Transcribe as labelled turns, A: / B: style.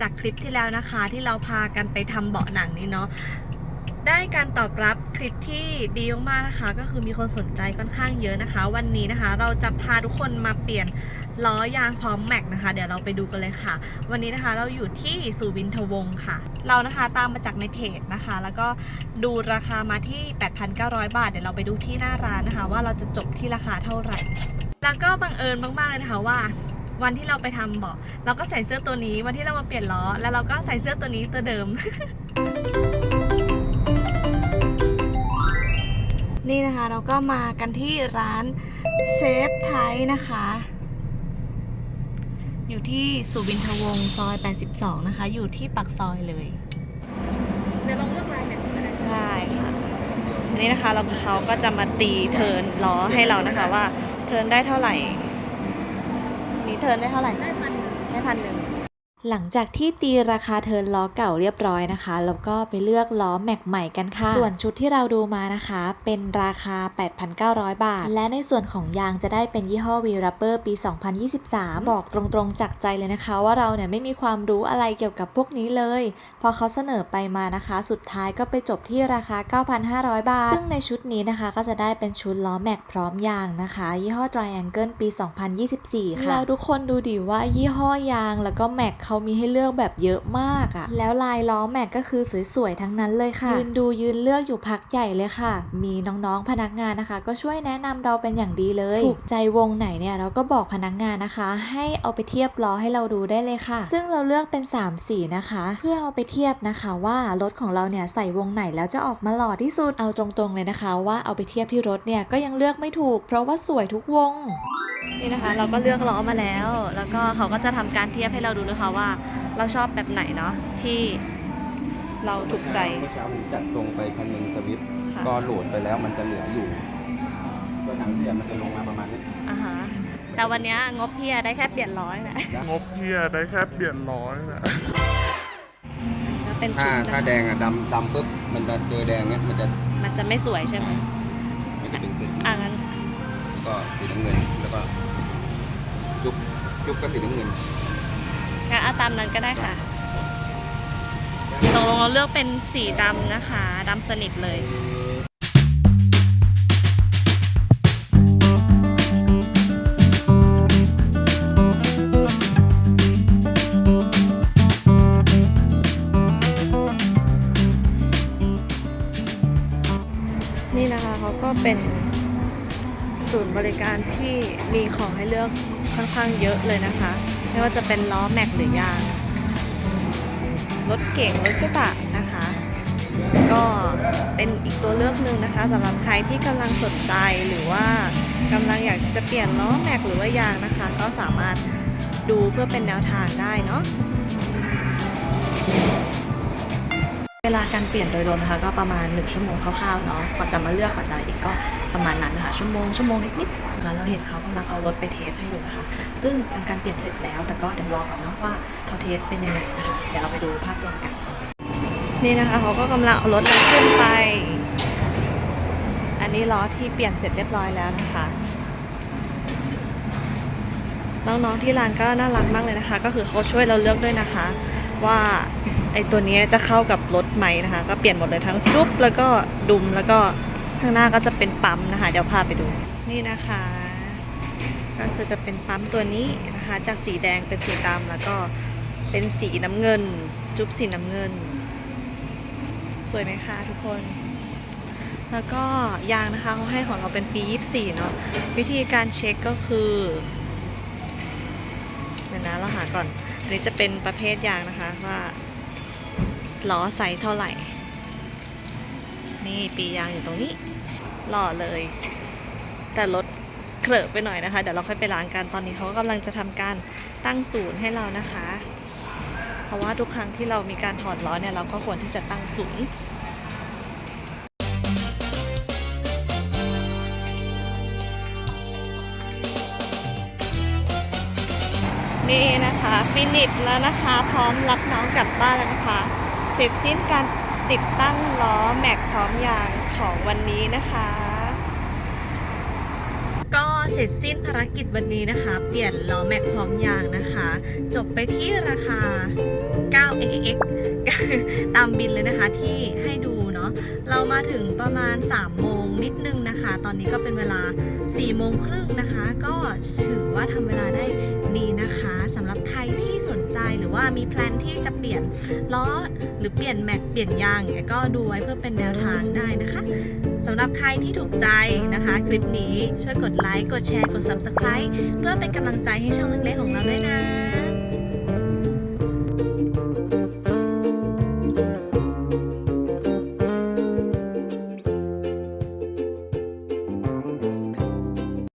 A: จากคลิปที่แล้วนะคะ ที่เราพากันไปทำเบาะหนังนี้เนาะได้การตอบรับคลิปที่ดีมากๆนะคะ ก็คือมีคนสนใจค่อนข้างเยอะนะคะ วันนี้นะคะ เราจะพาทุกคนมาเปลี่ยนล้อยางพร้อมแม็กนะคะ เดี๋ยวเราไปดูกันเลยค่ะ วันนี้นะคะเราอยู่ที่สุวินทวงศ์ค่ะ เรานะคะตามมาจากในเพจนะคะ แล้วก็ดูราคามาที่ 8,900 บาท เดี๋ยวเราไปดูที่หน้าร้านนะคะ ว่าเราจะจบที่ราคาเท่าไหร่ แล้วก็บังเอิญมากๆเลยนะคะว่า วันที่เราไปทำเบาะเราก็ใส่เสื้อตัวนี้วันที่เรามาเปลี่ยนล้อ แล้วเราก็ใส่เสื้อตัวนี้ตัวเดิม นี่นะคะเราก็มากันที่ร้านเซฟไทยนะคะ อยู่ที่สุวินทวงศ์ซอย 82 นะคะ อยู่ที่ปากซอยเลย
B: เดี๋ยวลองเลือกลายแบบนี้ก็ได้
A: ได้ค่ะอันนี้นะคะเราเขาก็จะมาตีเทิร์นล้อให้เรานะคะว่าเทิร์นได้เท่าไหร่ นี่เทิร์นได้เท่าไหร่
B: ได้พันหนึ่ง
A: ได้พัน ห
C: ลังจากที่ตีราคาเทิร์นล้อเก่าเรียบร้อยนะคะ แล้วก็ไปเลือกล้อแม็กใหม่กันค่ะ ส่วนชุดที่เราดูมานะคะ เป็นราคา 8,900 บาท และในส่วนของยางจะได้เป็นยี่ห้อ v r a p p e r ปี 2023 บอกตรงๆจากใจเลยนะคะ ว่าเราเนี่ยไม่มีความรู้อะไรเกี่ยวกับพวกนี้เลย พอเขาเสนอไปมานะคะ สุดท้ายก็ไปจบที่ราคา 9,500 บาท ซึ่งในชุดนี้นะคะก็จะได้เป็นชุดล้อแม็กพร้อมยางนะคะ ยี่ห้อ Triangle ปี 2024 ค่ะเราทุกคนดูดิว่ายี่ห้อยางแล้วก็แม็กเขามีให้เลือกแบบเยอะมากอะแล้วลายล้อแม็กก็คือสวยๆทั้งนั้นเลยค่ะยืนดูยืนเลือกอยู่พักใหญ่เลยค่ะ มีน้องๆพนักงานนะคะ ก็ช่วยแนะนำเราเป็นอย่างดีเลยถูกใจวงไหนเนี่ยเราก็บอกพนักงานนะคะ ให้เอาไปเทียบล้อให้เราดูได้เลยค่ะ ซึ่งเราเลือกเป็น 3 สีนะคะ เพื่อเอาไปเทียบนะคะว่ารถของเราเนี่ยใส่วงไหนแล้วจะออกมาหล่อที่สุดเอาตรงๆเลยนะคะ ว่าเอาไปเทียบที่รถเนี่ยก็ยังเลือกไม่ถูก เพราะว่าสวยทุกวง
A: นี่นะคะ เราก็เลือกล้อมาแล้ว แล้วก็เขาก็จะทำการเทียบให้เราดูนะคะว่าเราชอบแบบไหนเนาะที่เราถูกใจ
D: เมื่อเช้าผมจัดตรงไปคันหนึ่งสวิฟต์
A: ค่ะ
D: ก็โหลดไปแล้วมันจะเหลืออยู่ตัวหนังเทียมมันจะลงมาประมาณนี้
A: อ่าฮะแต่วันเนี้ยงบเพียได้แค่เปลี่ยนล้อแหละ
E: งบเพียได้แค่เปลี่ยนร้อยนะ
A: แล้วเป็น
D: ถ้า
A: ชุดนะคะ
D: ถ้าแดงอะดำดำปุ๊บมันจะเจอแดงเนี้ยมันจะ
A: มันจะไม่สวยใช่ไหม
D: มันจะเป็นเส้น
A: อ่างั้น
D: แล้วก็สีน้ำเงินแล้วก็จุ๊บจุ๊บก็สีน้ำเงิน
A: งั้น เอาตามนั้นก็ได้ค่ะตกลงเราเลือกเป็นสีดำนะคะดำสนิทเลยนี่นะคะเขาก็เป็นศูนย์บริการที่มีของให้เลือกค่อนข้างเยอะเลยนะคะ ไม่ว่าจะเป็นล้อแม็กหรือยาง รถเก่งรถกระบะนะคะ ก็เป็นอีกตัวเลือกหนึ่งนะคะสำหรับใครที่กำลังสนใจหรือว่ากำลังอยากจะเปลี่ยนล้อแม็กหรือว่ายางนะคะ ก็สามารถดูเพื่อเป็นแนวทางได้เนาะ เวลาการเปลี่ยนโดยรวมนะคะก็ประมาณ 1 ชั่วโมงคร่าวๆเนาะกว่าจะมาเลือกกว่าจะอะไรอีกก็ประมาณนั้นนะคะชั่วโมงชั่วโมงนิดๆนะคะเราเห็นเขากำลังเอารถไปเทสให้อยู่นะคะ ซึ่งทำการเปลี่ยนเสร็จแล้วแต่ก็เดี๋ยวรอก่อนเนาะว่าเขาเทสเป็นยังไงนะคะเดี๋ยวเราไปดูภาพรวมกัน นี่นะคะเขาก็กำลังเอารถเราขึ้นไป อันนี้ล้อที่เปลี่ยนเสร็จเรียบร้อยแล้วนะคะน้องๆที่ร้านก็น่ารักมากเลยนะคะ ก็คือเขาช่วยเราเลือกด้วยนะคะ ว่าไอตัวนี้จะเข้ากับรถไหมนะคะ ก็เปลี่ยนหมดเลยทั้งจุ๊บแล้วก็ดุมแล้วก็ข้างหน้าก็จะเป็นปั๊มนะคะ เดี๋ยวพาไปดูนี่นะคะ ก็คือจะเป็นปั๊มตัวนี้นะคะ จากสีแดงเป็นสีดำแล้วก็เป็นสีน้ำเงิน จุ๊บสีน้ำเงิน สวยไหมคะทุกคน แล้วก็ยางนะคะเขาให้ของเราเป็นปี 24 เนาะวิธีการเช็คก็คือเดี๋ยวนะเราหาก่อน อันนี้จะเป็นประเภทยางนะคะว่าล้อไซส์เท่าไหร่ นี่ปียางอยู่ตรงนี้หล่อเลย แต่รถเคลอะไปหน่อยนะคะ เดี๋ยวเราค่อยไปล้างกัน ตอนนี้เขากำลังจะทำการตั้งศูนย์ให้เรานะคะ เพราะว่าทุกครั้งที่เรามีการถอดล้อเนี่ยเราก็ควรที่จะตั้งศูนย์ นี่นะคะฟินิชแล้วนะคะพร้อมรับน้องกลับบ้านแล้วนะคะ เสร็จสิ้นการติดตั้งล้อแม็กพร้อมยางของวันนี้นะคะ ก็เสร็จสิ้นภารกิจวันนี้นะคะ เปลี่ยนล้อแม็กพร้อมยางนะคะ จบไปที่ราคา 9 x ตามบินเลยนะคะที่ให้ดูเนาะเรามาถึงประมาณ 3 โมงนิดนึงนะคะ ตอนนี้ก็เป็นเวลา 4 โมงครึ่งนะคะ ก็ถือว่าทำเวลาได้ มีแพลนที่จะเปลี่ยนล้อหรือเปลี่ยนแม็กเปลี่ยนยางเงี้ยก็ดูไว้เพื่อเป็นแนวทางได้นะคะสำหรับใครที่ถูกใจนะคะ คลิปนี้ช่วยกดไลค์กดแชร์กด Subscribe เพื่อเป็นกำลังใจให้ช่องเล็กๆของเราด้วยนะ